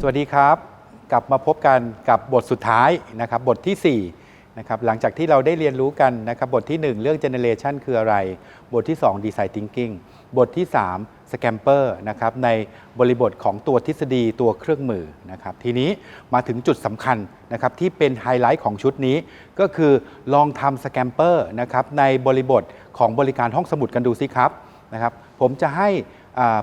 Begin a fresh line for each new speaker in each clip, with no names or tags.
สวัสดีครับ กลับมาพบกันกับบทสุดท้ายนะครับบทที่4นะครับหลังจากที่เราได้เรียนรู้กันนะครับบทที่ 1 เรื่อง generation คืออะไร บทที่ 2 design thinking บทที่ 3 scamper นะครับในบริบทของตัวทฤษฎีตัวเครื่องมือนะครับทีนี้มาถึงจุดสำคัญนะครับที่เป็นไฮไลท์ของชุดนี้ก็คือลองทำ scamper นะครับในบริบทของบริการห้องสมุดกันดูสิครับนะครับผมจะให้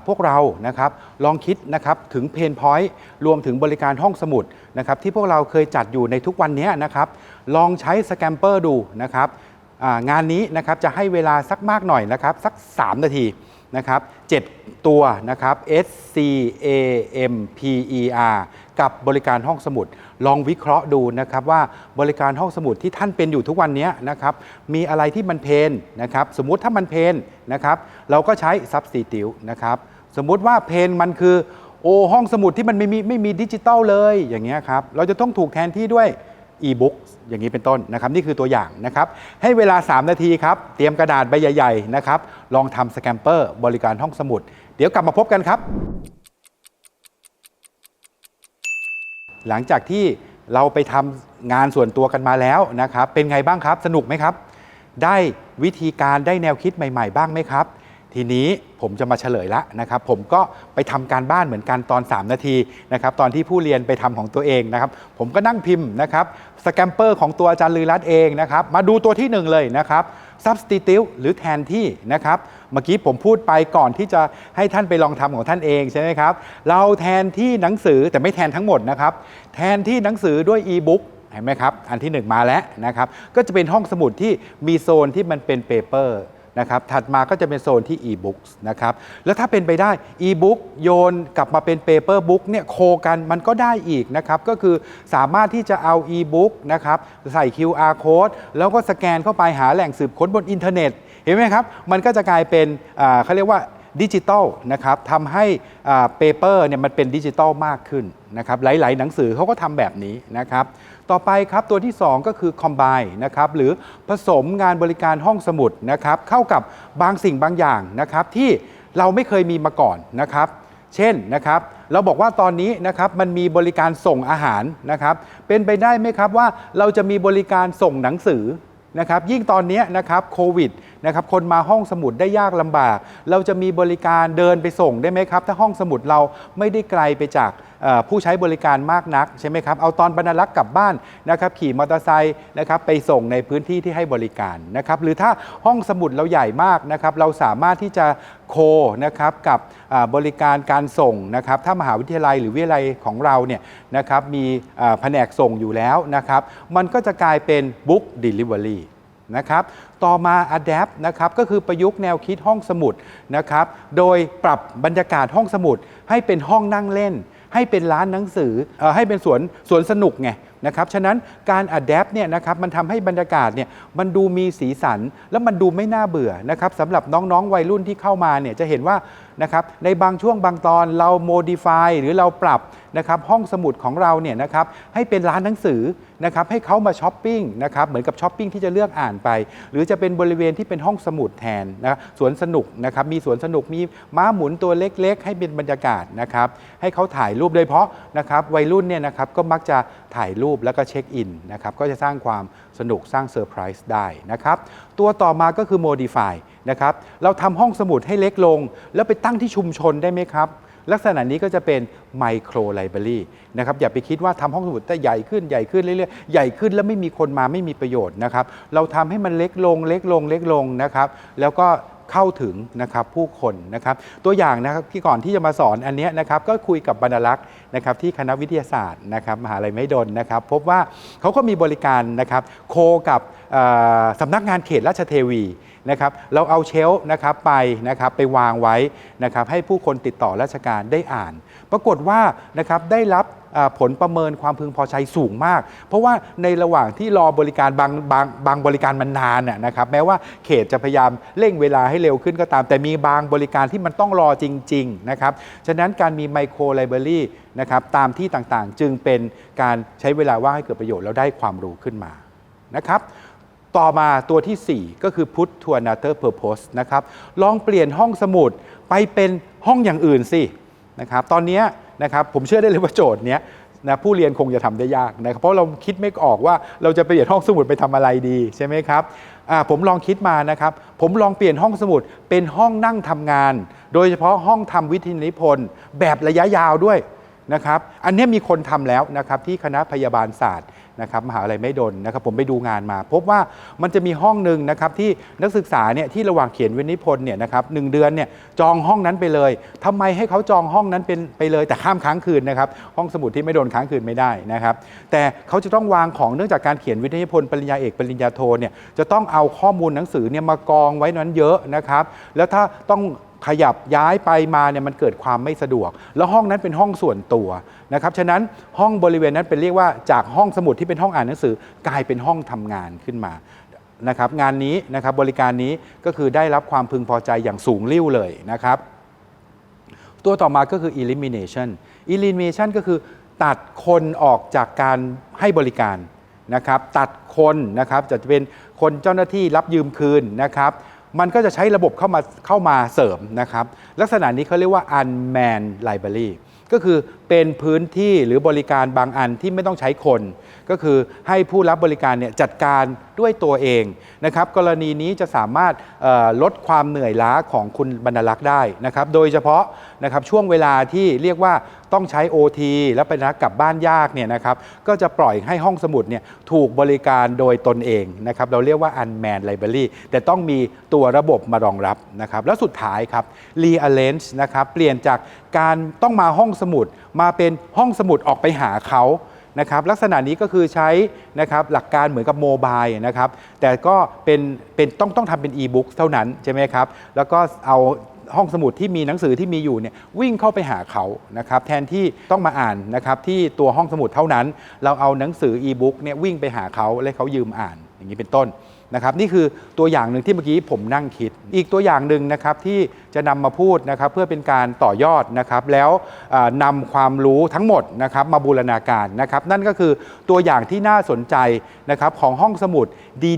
พวกเรานะครับลองคิดนะครับถึงเพนพอยต์รวมถึงบริการห้องสมุดนะครับที่พวกเราเคยจัดอยู่ในทุกวันนี้นะครับลองใช้สแกมเปอร์ดูนะครับงานนี้นะครับจะให้เวลาสักมากหน่อยนะครับสัก 3 นาทีนะครับ7ตัวนะครับ S C A M P E R กับบริการห้องสมุด ลองวิเคราะห์ดูนะครับว่าบริการห้องสมุดที่ท่านเป็นอยู่ทุกวันนี้นะครับมีอะไรที่มันเพนนะครับสมมุติถ้ามันเพนนะครับเราก็ใช้ substitute นะครับสมมุติว่าเพนมันคือโอห้องสมุดที่มันไม่มีไม่มีดิจิตอลเลยอย่างเงี้ยครับเราจะต้องถูกแทนที่ด้วย e-book อย่างนี้เป็นต้นนะครับนี่คือตัวอย่างนะครับให้เวลา 3 นาทีครับเตรียมกระดาษใบใหญ่ๆนะครับลองทำสแกมเปอร์บริการห้องสมุด เดี๋ยวกลับมาพบกันครับ หลังจากที่เราไปทำงานส่วนตัวกันมาแล้วนะครับเป็นไงบ้างครับ สนุกไหมครับ ได้วิธีการได้แนวคิดใหม่ ๆ บ้างไหมครับ ทีนี้ผมจะมาเฉลยละนะครับ ผมก็ไปทำการบ้านเหมือนกันตอน 3 นาทีนะครับตอนที่ผู้เรียนไปทำของตัวเองนะครับ ผมก็นั่งพิมพ์นะครับสแกมเปอร์ของตัวอาจารย์ลือรัตน์เองนะครับ มาดูตัวที่หนึ่งเลยนะครับ substitute หรือแทนที่นะครับ เมื่อกี้ผมพูดไปก่อนที่จะให้ท่านไปลองทำของท่านเองใช่ไหมครับ เราแทนที่หนังสือแต่ไม่แทนทั้งหมดนะครับ แทนที่หนังสือด้วย e-book เห็นไหมครับ อันที่ 1 มาแล้วนะครับ ก็จะเป็นห้องสมุดที่มีโซนที่มันเป็นเปเปอร์ นะครับถัดมาก็จะเป็นโซนที่ e-books นะครับแล้วถ้าเป็นไปได้ e-book โยนกลับมาเป็น paper book เนี่ยโคกันมันก็ได้อีกนะครับก็คือสามารถที่จะเอา e-book นะครับใส่ QR code แล้วก็สแกนเข้าไปหาแหล่งสืบค้นบนอินเทอร์เน็ต เห็นไหมครับ มันก็จะกลายเป็นเขาเรียกว่า ดิจิตอลนะครับทำให้เปเปอร์เนี่ยมันเป็นดิจิตอลมากขึ้นนะครับหลาย ๆ หนังสือเขาก็ทำแบบนี้นะครับต่อไปครับตัวที่ 2 ก็คือ Combine นะครับหรือผสมงานบริการห้องสมุดนะครับเข้ากับบางสิ่งบางอย่างนะครับที่เราไม่เคยมีมาก่อนนะครับเช่นนะครับเราบอกว่าตอนนี้นะครับมันมีบริการส่งอาหารนะครับเป็นไปได้ไหมครับว่าเราจะมีบริการส่งหนังสือนะครับยิ่งตอนนี้นะครับโควิด นะครับคนมาห้องสมุดได้ยากลำบาก เราจะมีบริการเดินไปส่งได้ไหมครับ ถ้าห้องสมุดเราไม่ได้ไกลไปจากเอ่อผู้ใช้บริการมากนักใช่ไหมครับเอาตอนบรรลักษ์กลับบ้านนะครับขี่มอเตอร์ไซค์นะครับไปส่งในพื้นที่ที่ให้บริการนะครับหรือถ้าห้องสมุดเราใหญ่มากนะครับเราสามารถที่จะโคนะครับกับอ่าบริการการส่งนะครับถ้ามหาวิทยาลัยหรือวิทยาลัยของเราเนี่ยนะครับมีอ่าแผนกส่งอยู่แล้วนะครับมันก็จะกลายเป็น book delivery นะครับ ต่อมา adapt นะครับ ก็คือประยุกต์แนวคิดห้องสมุดนะครับ โดยปรับบรรยากาศห้องสมุด ให้เป็นห้องนั่งเล่น ให้เป็นร้านหนังสือเออให้เป็นสวนสวนสนุกไงนะครับ ฉะนั้นการ adapt เนี่ยนะครับมันทำให้บรรยากาศเนี่ยมันดูมีสีสัน แล้วมันดูไม่น่าเบื่อนะครับสำหรับน้องๆวัยรุ่นที่เข้ามาเนี่ยจะเห็นว่า นะครับในบางช่วงบางตอนเรา modify หรือเราปรับนะครับห้องสมุดของเราเนี่ยนะครับให้เป็นร้านหนังสือนะครับให้เขามาช้อปปิ้งนะครับเหมือนกับช้อปปิ้งที่จะเลือกอ่านไป หรือจะเป็นบริเวณที่เป็นห้องสมุดแทนนะสวนสนุกนะครับมีสวนสนุกมีม้าหมุนตัวเล็ก ๆ ให้เป็นบรรยากาศนะครับให้เขาถ่ายรูปโดยเฉพาะนะครับวัยรุ่นเนี่ยนะครับก็มักจะถ่ายรูปแล้วก็เช็คอินนะครับก็จะสร้างความสนุกสร้างเซอร์ไพรส์ได้นะครับตัวต่อมาก็คือ modify นะครับเราทำห้องสมุดให้เล็กลง แล้วไปตั้งที่ชุมชนได้ไหมครับ ลักษณะนี้ก็จะเป็นไมโครไลบรารีนะครับอย่าไปคิดว่าทำห้องสมุดแต่ใหญ่ขึ้นใหญ่ขึ้นเรื่อยๆ ใหญ่ขึ้นแล้วไม่มีคนมาไม่มีประโยชน์นะครับเราทำให้มันเล็กลงเล็กลงเล็กลงนะครับแล้วก็เข้าถึงนะครับผู้คนนะครับตัวอย่างนะครับที่ก่อนที่จะมาสอนอันนี้นะครับก็คุยกับบรรลักษ์นะครับที่คณะวิทยาศาสตร์นะครับมหาลัยไม่ดนนะครับ พบว่าเขาก็มีบริการนะครับโคกับสำนักงานเขตราชเทวี นะครับเราเอาเชลฟ์นะครับไปนะครับไปวางไว้นะครับให้ผู้คนติดต่อราชการได้อ่าน ปรากฏว่านะครับได้รับอ่าผลประเมินความพึงพอใจสูงมาก เพราะว่าในระหว่างที่รอบริการบางบางบางบริการมันนานน่ะนะครับแม้ว่าเขตจะพยายามเร่งเวลาให้เร็วขึ้นก็ตาม แต่มีบางบริการที่มันต้องรอจริง ๆ นะครับ ฉะนั้นการมีไมโครไลบรารีนะครับตามที่ต่างๆ จึงเป็นการใช้เวลาว่างให้เกิดประโยชน์แล้วได้ความรู้ขึ้นมานะครับ ต่อมาตัวทีสี่ 4 ก็คือ put to another purpose นะครับ ลองเปลี่ยนห้องสมุดไปเป็นห้องอย่างอื่นสินะครับ ตอนนี้นะครับผมเชื่อได้เลยว่าโจทย์เนี้ยนะผู้เรียนคงจะทำได้ยากนะครับเพราะเราคิดไม่ออกว่าเราจะเปลี่ยนห้องสมุดไปทำอะไรดีใช่ไหมครับผมลองคิดมานะครับ ผมลองเปลี่ยนห้องสมุดเป็นห้องนั่งทำงาน โดยเฉพาะห้องทำวิทยานิพนธ์แบบระยะยาวด้วย นะครับ อันนี้มีคนทำแล้วนะครับที่คณะพยาบาลศาสตร์นะครับมหาวิทยาลัยไม่ดนนะครับ ผมไปดูงานมา พบว่ามันจะมีห้องหนึ่งนะครับที่นักศึกษาเนี่ยที่ระหว่างเขียนวิทยานิพนธ์เนี่ยนะครับหนึ่งเดือนเนี่ยจองห้องนั้นไปเลยทำไมให้เขาจองห้องนั้นเป็นไปเลย แต่ข้ามค้างคืนนะครับ ห้องสมุดที่ไม่โดนค้างคืนไม่ได้นะครับ แต่เขาจะต้องวางของเนื่องจากการเขียนวิทยานิพนธ์ปริญญาเอกปริญญาโทเนี่ยจะต้องเอาข้อมูลหนังสือเนี่ยมากองไว้นั้นเยอะนะครับ แล้วถ้าต้อง ขยับย้ายไปมาเนี่ยมันเกิดความไม่สะดวก แล้วห้องนั้นเป็นห้องส่วนตัวนะครับฉะนั้นห้องบริเวณนั้นเป็นเรียกว่าจากห้องสมุดที่เป็นห้องอ่านหนังสือ กลายเป็นห้องทำงานขึ้นมานะครับงานนี้นะครับบริการนี้ก็คือได้รับความพึงพอใจอย่างสูงลิ่วเลยนะครับ ตัวต่อมาก็คือ elimination elimination ก็คือตัดคนออกจากการให้บริการนะครับ ตัดคนนะครับจะเป็นคนเจ้าหน้าที่รับยืมคืนนะครับ มันก็จะใช้ระบบเข้ามาเข้ามาเสริมนะครับ ลักษณะนี้เขาเรียกว่า unmanned library ก็คือเป็นพื้นที่หรือบริการบางอันที่ไม่ต้องใช้คน ก็คือให้ผู้รับบริการเนี่ยจัดการด้วยตัวเองนะครับกรณีนี้จะสามารถลดความเหนื่อยล้าของคุณบรรลักษ์ได้นะครับโดยเฉพาะนะครับช่วงเวลาที่เรียกว่าต้องใช้ OT แล้วเป็นนักกลับบ้านยากเนี่ยนะครับก็จะปล่อยให้ห้องสมุดเนี่ยถูกบริการโดยตนเองนะครับเราเรียกว่า unmanned library แต่ต้องมีตัวระบบมารองรับนะครับแล้วสุดท้ายครับ rearrange นะครับเปลี่ยนจากการต้องมาห้องสมุดมาเป็นห้องสมุดออกไปหาเขานะครับลักษณะนี้ก็คือใช้นะครับหลักการเหมือนกับโมบายนะครับแต่ก็เป็นเป็นต้องต้องทำเป็น e-book เท่านั้นใช่ไหมครับแล้วก็เอาห้องสมุดที่มีหนังสือที่มีอยู่เนี่ยวิ่งเข้าไปหาเขานะครับแทนที่ต้องมาอ่านนะครับที่ตัวห้องสมุดเท่านั้น เราเอาหนังสือ e-book เนี่ยวิ่งไปหาเขาและเขายืมอ่านอย่างนี้เป็นต้น นะครับนี่คือตัวอย่างหนึ่งที่เมื่อกี้ผมนั่งคิด อีกตัวอย่างหนึ่งนะครับที่จะนำมาพูดนะครับเพื่อเป็นการต่อยอดนะครับแล้วอ่านำความรู้ทั้งหมดนะครับมาบูรณาการนะครับนั่นก็คือตัวอย่างที่น่าสนใจนะครับของห้องสมุด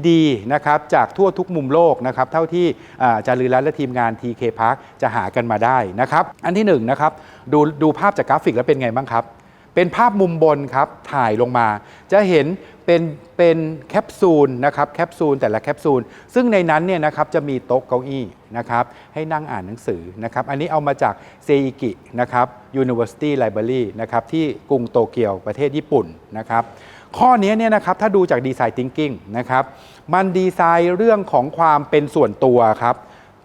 ดีๆนะครับจากทั่วทุกมุมโลกนะครับเท่าที่อาจารย์ลือรัตน์และทีมงาน TK Park จะหากันมาได้นะครับอันที่หนึ่งนะครับดูดูภาพจากกราฟิกแล้วเป็นไงบ้างครับเป็นภาพมุมบนครับถ่ายลงมา จะเห็น เป็นเป็นแคปซูลนะครับแคปซูลแต่ละแคปซูลซึ่งในนั้นเนี่ยนะครับจะมีโต๊ะเก้าอี้นะครับให้นั่งอ่านหนังสือนะครับอันนี้เอามาจากเซอิกินะครับ University Library นะครับที่กรุงโตเกียวประเทศญี่ปุ่นนะครับข้อนี้เนี่ยนะครับถ้าดูจากดีไซน์ thinking นะครับมันดีไซน์เรื่องของความเป็นส่วนตัวครับ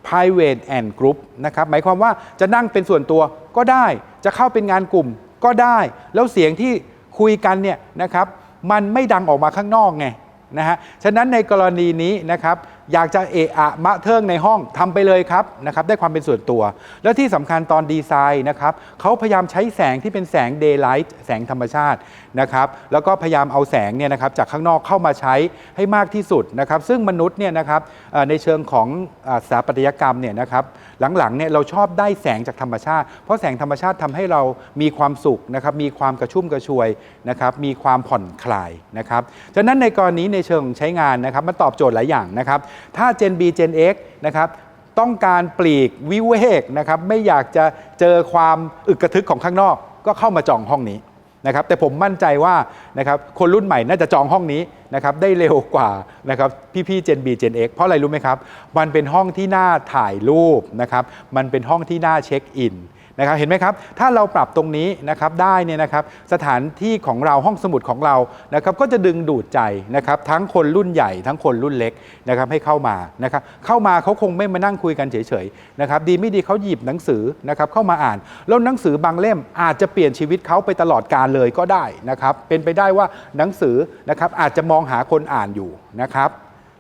private and group นะครับหมายความว่าจะนั่งเป็นส่วนตัวก็ได้ จะเข้าเป็นงานกลุ่มก็ได้ แล้วเสียงที่คุยกันเนี่ยนะครับ มันไม่ดังออกมาข้างนอกไงนะฮะฉะนั้นในกรณีนี้นะครับ อยากจะเอะอะมะเทิงในห้องทำไปเลยครับนะครับได้ความเป็นส่วนตัว แล้วที่สำคัญตอนดีไซน์นะครับเขาพยายามใช้แสงที่เป็นแสง daylight แสงธรรมชาตินะครับแล้วก็พยายามเอาแสงเนี่ยนะครับจากข้างนอกเข้ามาใช้ให้มากที่สุดนะครับซึ่งมนุษย์เนี่ยนะครับในเชิงของสถาปัตยกรรมเนี่ยนะครับหลังๆเนี่ยเราชอบได้แสงจากธรรมชาติ เพราะแสงธรรมชาติทำให้เรามีความสุขนะครับมีความกระชุ่มกระชวยนะครับมีความผ่อนคลายนะครับฉะนั้นในกรณีในเชิงใช้งานนะครับมันตอบโจทย์หลายอย่างนะครับถ้า Gen B Gen X นะครับต้องการปลีกวิเวกนะครับไม่อยากจะเจอความอึกกระทึกของข้างนอก ก็เข้ามาจองห้องนี้นะครับแต่ผมมั่นใจว่านะครับคนรุ่นใหม่น่าจะจองห้องนี้นะครับได้เร็วกว่านะครับพี่ๆ Gen B Gen X เพราะอะไรรู้ไหมครับ มันเป็นห้องที่น่าถ่ายรูปนะครับมันเป็นห้องที่น่าเช็คอิน นะครับเห็นไหมครับ ถ้าเราปรับตรงนี้นะครับได้เนี่ยนะครับสถานที่ของเราห้องสมุดของเรานะครับก็จะดึงดูดใจนะครับทั้งคนรุ่นใหญ่ ทั้งคนรุ่นเล็กนะครับให้เข้ามานะครับเข้ามาเขาคงไม่มานั่งคุยกันเฉยๆนะครับดีไม่ดีเขาหยิบหนังสือนะครับเข้ามาอ่าน แล้วหนังสือบางเล่มอาจจะเปลี่ยนชีวิตเขาไปตลอดกาลเลยก็ได้นะครับเป็นไปได้ว่าหนังสือนะครับอาจจะมองหาคนอ่านอยู่นะครับ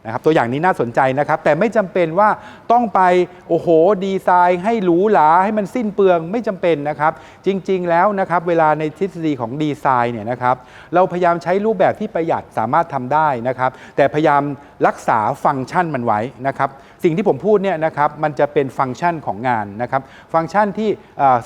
นะครับตัวอย่างนี้น่าสนใจนะครับ แต่ไม่จำเป็นว่าต้องไปโอ้โหดีไซน์ให้หรูหราให้มันสิ้นเปลืองไม่จำเป็นนะครับ จริง ๆ แล้วนะครับเวลาในทฤษฎีของดีไซน์เนี่ยนะครับเราพยายามใช้รูปแบบที่ประหยัดสามารถทำได้นะครับ แต่พยายามรักษาฟังก์ชันมันไว้นะครับ สิ่งที่ผมพูดเนี่ยนะครับมันจะเป็นฟังก์ชันของงานนะครับฟังก์ชันที่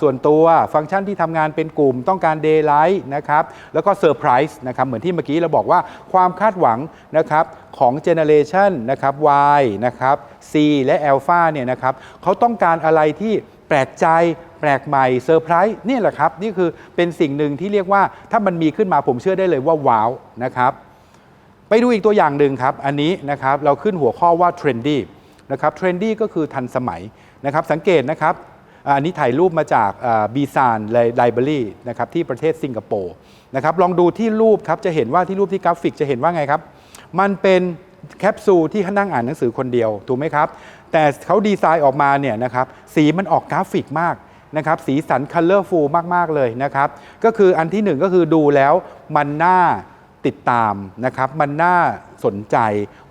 ส่วนตัวฟังก์ชันที่ทำงานเป็นกลุ่มต้องการ daylight นะครับแล้วก็เซอร์ไพรส์นะครับเหมือนที่เมื่อกี้เราบอกว่าความคาดหวังนะครับของเจเนเรชันนะครับ Y นะครับ C และ Alpha เนี่ยนะครับเขาต้องการอะไรที่แปลกใจแปลกใหม่เซอร์ไพรส์นี่แหละครับ นี่คือเป็นสิ่งหนึ่งที่เรียกว่าถ้ามันมีขึ้นมาผมเชื่อได้เลยว่าว้าวนะครับ ไปดูอีกตัวอย่างหนึ่งครับ อันนี้นะครับเราขึ้นหัวข้อว่า trendy นะครับ trendy ก็คือทันสมัยนะครับสังเกตนะครับอันนี้ถ่ายรูปมาจากบีซานไลบรารีนะครับที่ประเทศสิงคโปร์นะครับลองดูที่รูปครับจะเห็นว่าที่รูปที่กราฟิกจะเห็นว่าไงครับ มันเป็นแคปซูลที่นั่งอ่านหนังสือคนเดียวถูกไหมครับ แต่เขาดีไซน์ออกมาเนี่ยนะครับสีมันออกกราฟิกมากนะครับสีสันคัลเลอร์ฟูลมาก ๆ เลยนะครับ ก็คืออันที่หนึ่งก็คือดูแล้วมันน่า ติดตามนะครับ มันน่าสนใจ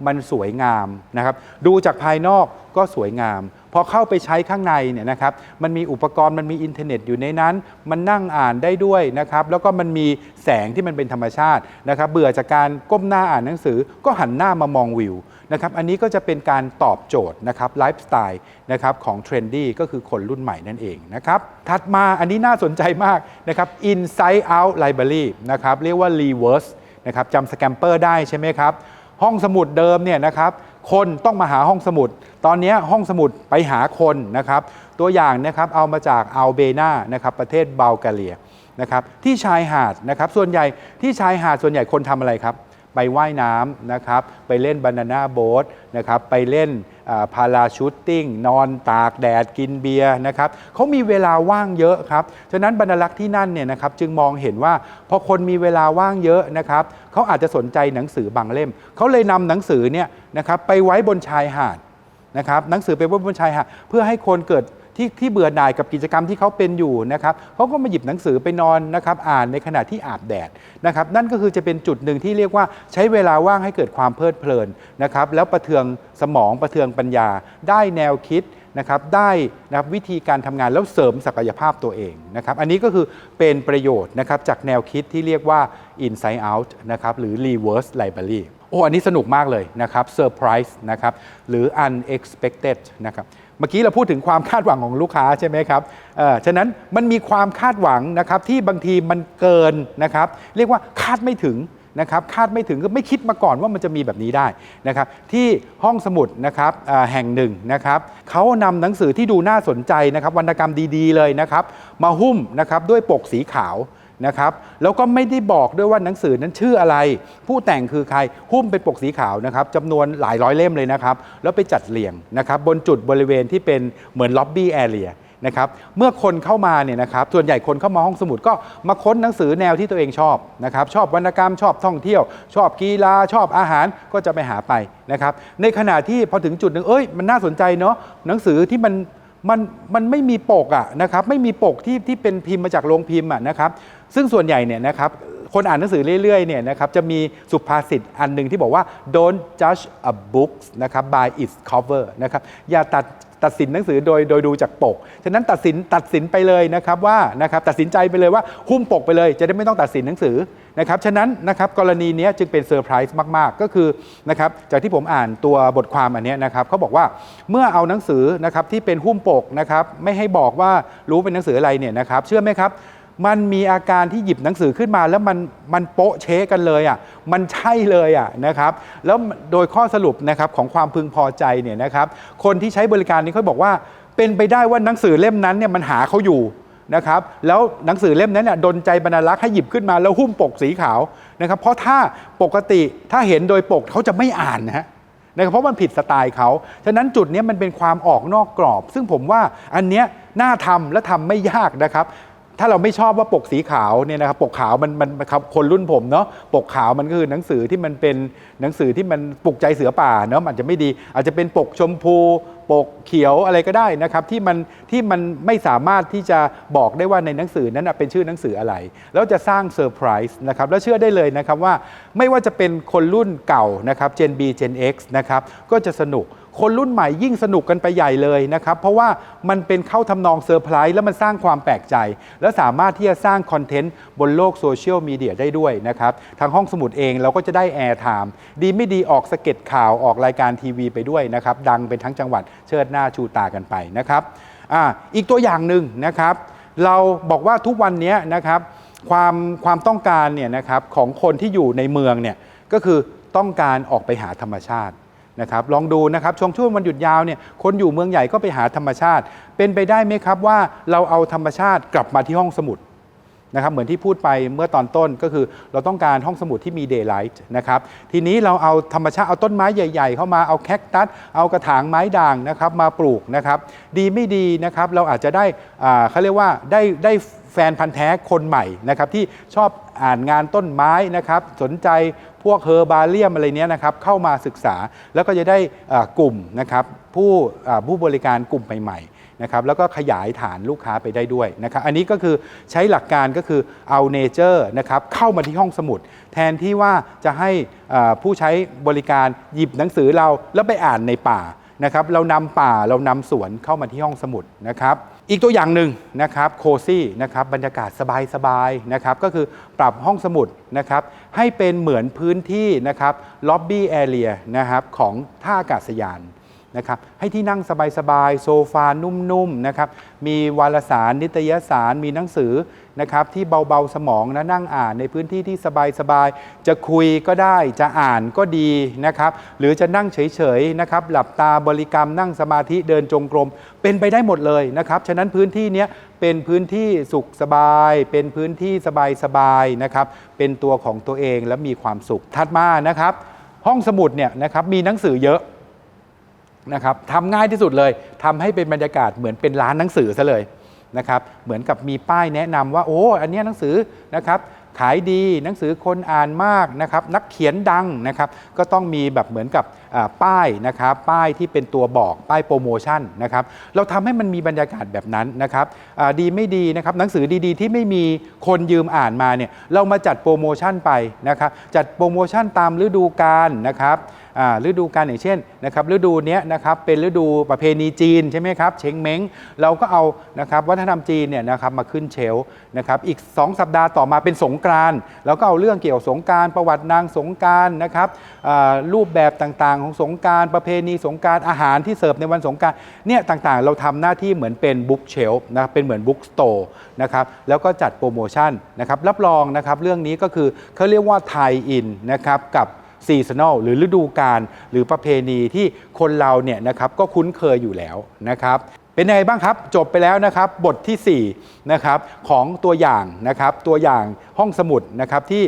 มันสวยงามนะครับ ดูจากภายนอกก็สวยงาม พอเข้าไปใช้ข้างในเนี่ยนะครับ มันมีอุปกรณ์มันมีอินเทอร์เน็ตอยู่ในนั้น มันนั่งอ่านได้ด้วยนะครับ แล้วก็มันมีแสงที่มันเป็นธรรมชาตินะครับ เบื่อจากการก้มหน้าอ่านหนังสือก็หันหน้ามามองวิวนะครับ อันนี้ก็จะเป็นการตอบโจทย์นะครับไลฟ์สไตล์นะครับของเทรนดี้ก็คือคนรุ่นใหม่นั่นเองนะครับ ถัดมาอันนี้น่าสนใจมากนะครับ Inside Out Library นะครับ เรียกว่า Reverse นะครับจำสแกมเปอร์ได้ใช่ไหมครับ ห้องสมุดเดิมเนี่ยนะครับ คนต้องมาหาห้องสมุด ตอนนี้ห้องสมุดไปหาคนนะครับ ตัวอย่างนะครับเอามาจากอัลเบนานะครับประเทศเบลกาเรียนะครับที่ชายหาดนะครับส่วนใหญ่ที่ชายหาดส่วนใหญ่คนทำอะไรครับ ไปว่ายน้ำนะครับ ไปเล่นบานาน่าโบ๊ทนะครับ ไปเล่นพาราชูตติ้ง นอนตากแดดกินเบียร์นะครับเขามีเวลาว่างเยอะครับ ฉะนั้นบรรลักษ์ที่นั่นเนี่ยนะครับจึงมองเห็นว่าพอคนมีเวลาว่างเยอะนะครับเขาอาจจะสนใจหนังสือบางเล่ม เขาเลยนำหนังสือเนี่ยนะครับไปไว้บนชายหาดนะครับหนังสือไปไว้บนชายหาดเพื่อให้คนเกิด ที่ที่เบื่อหน่ายกับกิจกรรมที่เขาเป็นอยู่นะครับเขาก็มาหยิบหนังสือไปนอนนะครับอ่านในขณะที่อาบแดดนะครับนั่นก็คือจะเป็นจุดหนึ่งที่เรียกว่าใช้เวลาว่างให้เกิดความเพลิดเพลินนะครับแล้วประเทืองสมองประเทืองปัญญา ได้แนวคิดนะครับได้นะครับวิธีการทำงานแล้วเสริมศักยภาพตัวเองนะครับอันนี้ก็คือเป็นประโยชน์นะครับจากแนวคิดที่เรียกว่า inside out นะครับหรือ reverse library โอ้อันนี้สนุกมากเลยนะครับเซอร์ไพรส์นะครับหรือ unexpected นะครับ เมื่อกี้เราพูดถึงความคาดหวังของลูกค้าใช่ไหมครับเอ่อฉะนั้นมันมีความคาดหวังนะครับที่บางทีมันเกินนะครับ เรียกว่าคาดไม่ถึงนะครับคาดไม่ถึงก็ไม่คิดมาก่อนว่ามันจะมีแบบนี้ได้นะครับที่ห้องสมุดนะครับแห่งหนึ่งนะครับเขานำหนังสือที่ดูน่าสนใจนะครับวรรณกรรมดีๆเลยนะครับมาหุ้มนะครับด้วยปกสีขาว นะครับแล้วก็ไม่ได้บอกด้วยว่าหนังสือนั้นชื่ออะไร ผู้แต่งคือใครหุ้มเป็นปกสีขาวนะครับจำนวนหลายร้อยเล่มเลยนะครับแล้วไปจัดเรียงนะครับบนจุดบริเวณที่เป็นเหมือนล็อบบี้แอเรียนะครับเมื่อคนเข้ามาเนี่ยนะครับส่วนใหญ่คนเข้ามาห้องสมุดก็มาค้นหนังสือแนวที่ตัวเองชอบนะครับชอบวรรณกรรมชอบท่องเที่ยว ชอบกีฬาชอบอาหารก็จะไปหาไปนะครับในขณะที่พอถึงจุดหนึ่งเอ้ยมันน่าสนใจเนาะหนังสือที่มันมันมันไม่มีปกอะนะครับไม่มีปกที่ที่เป็นพิมพ์มาจากโรงพิมพ์อะนะครับ ซึ่งส่วนใหญ่เนี่ยนะครับคนอ่านหนังสือเรื่อยๆเนี่ยนะครับจะมีสุภาษิตอันหนึ่งที่บอกว่า don't judge a book นะครับ by its cover นะครับอย่าตัดตัดสินหนังสือโดยโดยดูจากปก ฉะนั้นตัดสินตัดสินไปเลยนะครับว่านะครับตัดสินใจไปเลยว่าหุ้มปกไปเลย จะได้ไม่ต้องตัดสินหนังสือนะครับ ฉะนั้นนะครับกรณีนี้จึงเป็นเซอร์ไพรส์มาก ๆ ก็คือนะครับจากที่ผมอ่านตัวบทความอันนี้นะครับเขาบอกว่าเมื่อเอาหนังสือนะครับที่เป็นหุ้มปกนะครับไม่ให้บอกว่ารู้เป็นหนังสืออะไรเนี่ยนะครับเชื่อไหมครับ มันมีอาการที่หยิบหนังสือขึ้นมา แล้วมันมันโป๊ะเชะกันเลยอะมันใช่เลยอะนะครับแล้วโดยข้อสรุปนะครับของความพึงพอใจเนี่ยนะครับคนที่ใช้บริการนี้เขาบอกว่า เป็นไปได้ว่าหนังสือเล่มนั้นเนี่ยมันหาเขาอยู่นะครับแล้วหนังสือเล่มนั้นเนี่ยดนใจบรรลักษ์ให้หยิบขึ้นมาแล้วหุ้มปกสีขาวนะครับเพราะถ้าปกติถ้าเห็นโดยปกเขาจะไม่อ่านนะฮะนะครับเพราะมันผิดสไตล์เขา ฉะนั้นจุดนี้มันเป็นความออกนอกกรอบ ซึ่งผมว่าอันเนี้ยน่าทำและทำไม่ยากนะครับ ถ้าเราไม่ชอบว่าปกสีขาวเนี่ยนะครับปกขาวมันมันครับคนรุ่นผมเนาะปกขาวมันก็คือหนังสือที่มันเป็นหนังสือที่มันปลุกใจเสือป่าเนาะมันอาจจะไม่ดี อาจจะเป็นปกชมพู ปกเขียวอะไรก็ได้นะครับที่มันที่มันไม่สามารถที่จะบอกได้ว่าในหนังสือนั้นเป็นชื่อหนังสืออะไร แล้วจะสร้างเซอร์ไพรส์นะครับแล้วเชื่อได้เลยนะครับว่าไม่ว่าจะเป็นคนรุ่นเก่านะครับ Gen B Gen X นะครับก็จะสนุก คนรุ่นใหม่ยิ่งสนุกกันไปใหญ่เลยนะครับ เพราะว่ามันเป็นเข้าทำนองเซอร์ไพรส์แล้วมันสร้างความแปลกใจ และสามารถที่จะสร้างคอนเทนต์บนโลกโซเชียลมีเดียได้ด้วยนะครับ ทางห้องสมุดเองเราก็จะได้แอร์ไทม์ดีไม่ดีออกสเก็ตข่าวออกรายการทีวีไปด้วยนะครับ ดังเป็นทั้งจังหวัดเชิดหน้าชูตากันไปนะครับออีกตัวอย่างหนึ่งนะครับ เราบอกว่าทุกวันนี้นะครับความความต้องการเนี่ยนะครับของคนที่อยู่ในเมืองเนี่ยก็คือต้องการออกไปหาธรรมชาติ นะครับลองดูนะครับช่วงช่วงวันหยุดยาวเนี่ยคนอยู่เมืองใหญ่ก็ไปหาธรรมชาติ เป็นไปได้ไหมครับว่าเราเอาธรรมชาติกลับมาที่ห้องสมุดนะครับเหมือนที่พูดไปเมื่อตอนต้นก็คือเราต้องการห้องสมุดที่มี daylight นะครับทีนี้เราเอาธรรมชาติเอาต้นไม้ใหญ่ๆ เข้ามาเอาแคคตัส เอากระถางไม้ด่างนะครับมาปลูกนะครับดีไม่ดีนะครับเราอาจจะได้เขาเรียกว่าได้ได้แฟนพันธ์แท้คนใหม่นะครับที่ชอบ อ่านงานต้นไม้นะครับ สนใจพวกเฮอร์บาเลียมอะไรเนี้ยนะครับ เข้ามาศึกษาแล้วก็จะได้กลุ่มนะครับผู้ผู้บริการกลุ่มใหม่ๆนะครับแล้วก็ขยายฐานลูกค้าไปได้ด้วยนะครับ อันนี้ก็คือใช้หลักการก็คือเอาเนเจอร์นะครับเข้ามาที่ห้องสมุด แทนที่ว่าจะให้ผู้ใช้บริการหยิบหนังสือเราแล้วไปอ่านในป่านะครับ เรานำป่าเรานำสวนเข้ามาที่ห้องสมุดนะครับ อีกตัวอย่างหนึ่งนะครับโคซี่นะครับบรรยากาศสบายๆนะครับก็คือปรับห้องสมุดนะครับให้เป็นเหมือนพื้นที่นะครับล็อบบี้แอเรียนะครับของท่าอากาศยาน นะครับให้ที่นั่งสบายๆโซฟานุ่มๆนะครับมีวารสารนิตยสารมีหนังสือนะครับที่เบาๆสมองนะนั่งอ่านในพื้นที่ที่สบายๆจะคุยก็ได้จะอ่านก็ดีนะครับหรือจะนั่งเฉยๆนะครับหลับตาบริกรรมนั่งสมาธิเดินจงกรม เป็นไปได้หมดเลยนะครับฉะนั้นพื้นที่นี้เป็นพื้นที่สุขสบาย เป็นพื้นที่สบายๆนะครับเป็นตัวของตัวเองและมีความสุขถัดมานะครับห้องสมุดเนี่ยนะครับมีหนังสือเยอะ นะครับทำง่ายที่สุดเลยทำให้เป็นบรรยากาศเหมือนเป็นร้านหนังสือซะเลยนะครับเหมือนกับมีป้ายแนะนำว่าโอ้อันนี้หนังสือนะครับขายดีหนังสือคนอ่านมากนะครับนักเขียนดังนะครับก็ต้องมีแบบเหมือนกับป้ายนะครับป้ายที่เป็นตัวบอกป้ายโปรโมชั่นนะครับเราทำให้มันมีบรรยากาศแบบนั้นนะครับดีไม่ดีนะครับหนังสือดีๆ ที่ไม่มีคนยืมอ่านมาเนี่ยเรามาจัดโปรโมชั่นไปนะครับจัดโปรโมชั่นตามฤดูกาลนะครับ ฤดูกาลอย่างเช่นนะครับฤดูนี้นะครับเป็นฤดูประเพณีจีนใช่ไหมครับเชงเม้งเราก็เอานะครับวัฒนธรรมจีนเนี่ยนะครับมาขึ้นเชลนะครับอีก 2 สัปดาห์ต่อมาเป็นสงกรานเราก็เอาเรื่องเกี่ยวสงการประวัตินางสงการนะครับรูปแบบต่างๆ ของสงการประเพณีสงการอาหารที่เสิร์ฟในวันสงการเนี่ยต่างๆ เราทำหน้าที่เหมือนเป็นบุ๊กเชลฟ์นะเป็นเหมือนบุ๊กสโตร์นะครับแล้วก็จัดโปรโมชั่นนะครับรับรองนะครับเรื่องนี้ก็คือเขาเรียกว่าไทยอินนะครับกับ ซีซันอลหรือฤดูกาลหรือประเพณีที่คนเราเนี่ยนะครับก็คุ้นเคยอยู่แล้วนะครับ เป็นไงบ้างครับจบไปแล้วนะครับบทที่4นะครับของตัวอย่างนะครับตัวอย่างห้องสมุดนะครับที่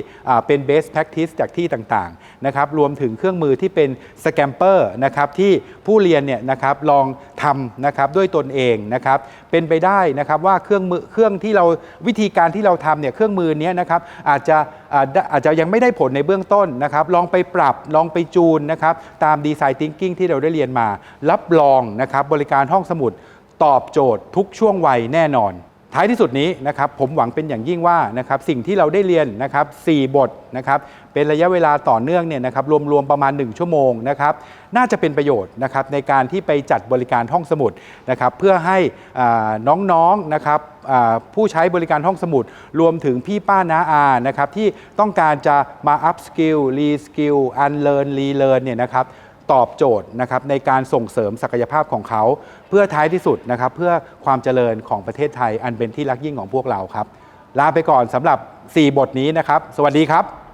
เป็น best practice จากที่ต่างๆนะครับรวมถึงเครื่องมือที่เป็นสแกมเปอร์นะครับที่ผู้เรียนเนี่ยนะครับลองทำนะครับด้วยตนเองนะครับเป็นไปได้นะครับว่าเครื่องมือเครื่องที่เราวิธีการที่เราทำเนี่ยเครื่องมือนี้นะครับอาจจะอาจจะยังไม่ได้ผลในเบื้องต้นนะครับ ลองไปปรับลองไปจูนนะครับ ตามดีไซน์ทิงกิ้งที่เราได้เรียนมา รับรองนะครับ บริการห้องสมุดตอบโจทย์ทุกช่วงวัยแน่นอน ท้ายที่สุดนี้นะครับผมหวังเป็นอย่างยิ่งว่านะครับสิ่งที่เราได้เรียนนะครับ4บทนะครับเป็นระยะเวลาต่อเนื่องเนี่ยนะครับรวมๆประมาณ 1 ชั่วโมงนะครับน่าจะเป็นประโยชน์นะครับในการที่ไปจัดบริการห้องสมุดนะครับเพื่อให้อ่าน้องๆนะครับผู้ใช้บริการห้องสมุด รวมถึงพี่ป้าน้าอานะครับที่ต้องการจะมา up skill re skill unlearn relearn เนี่ยนะครับ ตอบโจทย์นะครับในการส่งเสริมศักยภาพของเขา เพื่อท้ายที่สุดนะครับเพื่อความเจริญของประเทศไทยอันเป็นที่รักยิ่งของพวกเราครับ ลาไปก่อนสำหรับ 4 บทนี้นะครับ สวัสดีครับ